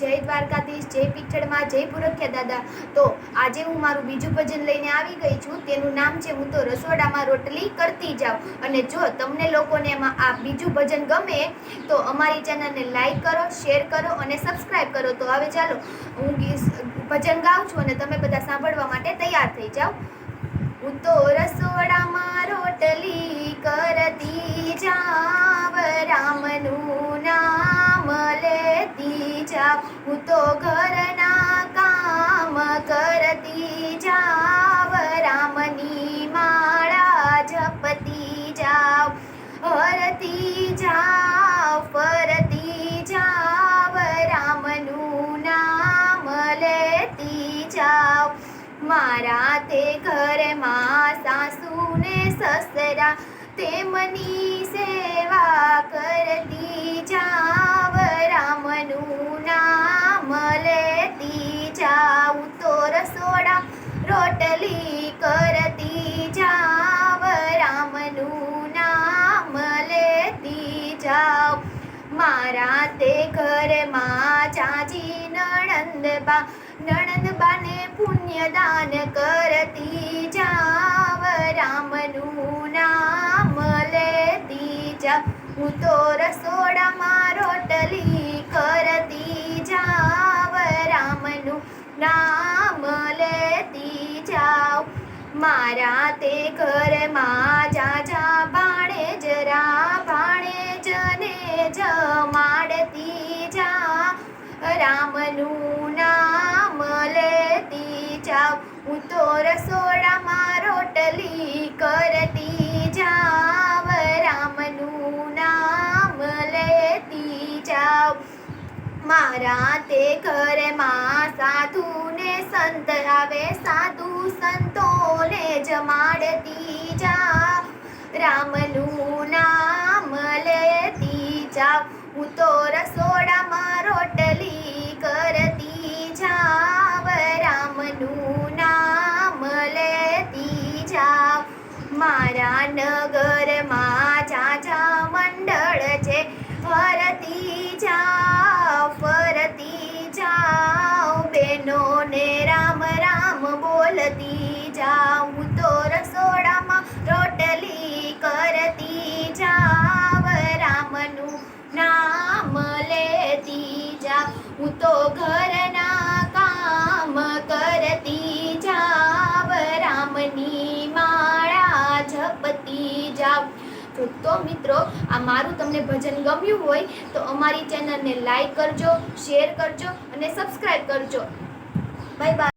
જય દ્વારકાધીશ, જય પીઠળમાં, જય પુરખ્યા દાદા. તો આજે હું મારું બીજું ભજન લઈને આવી ગઈ છું. તેનું નામ છે હું તો રસોડામાં રોટલી કરતી જાઉં. અને જો તમને લોકોને એમાં આ બીજું ભજન ગમે, તો અમારી ચેનલને લાઈક કરો, શેર કરો અને સબસ્ક્રાઈબ કરો. તો હવે ચાલો, હું ભજન ગાઉં છું અને તમે બધા સાંભળવા માટે તૈયાર થઈ જાઓ. હું તો રસોડામાં લેતી હું તો ઘરના કામ કરતી જાવ, રામની માળા જપતી જાવ, હરતી જાવ, ફરતી જાવ, રામનું નામ લેતી જાવ. મારા તે ઘરમાં સાસુ ને સસરા, તેમની સેવા કરતી રોટલી કરતી જાવ, રામનું નામ લેતી જાવ. મારા તે ઘરમાં ચાચી નણંદબા, નણંદબાને પુણ્યદાન કરતી જાવ, રામનું નામ લેતી જાવ. હું તો રસોડામાં રોટલી કરતી જાવ, રામનું નામ જાવ મારા તે ઘરમાં જાજા ભાણે જરા, ભાણે જને જમાડતી જા. રામનું નામ લેતી જાવ હું તો રસોડામાં રોટલી કરતી મારા તે ઘરમાં સાધુ ને સંત આવે, સાધુ સંતોને જમાડતી જા. રામનું નામ લેતી જા, હું તો રસોડામાં રોટલી કરતી જાવ. રામનું નામ લેતી જા, મારા નગરમાં જાવ. તો મિત્રો, આ મારું તમને ભજન ગમ્યું હોય, તો અમારી ચેનલને લાઈક કરજો, શેર કરજો અને સબસ્ક્રાઈબ કરજો. Bye bye.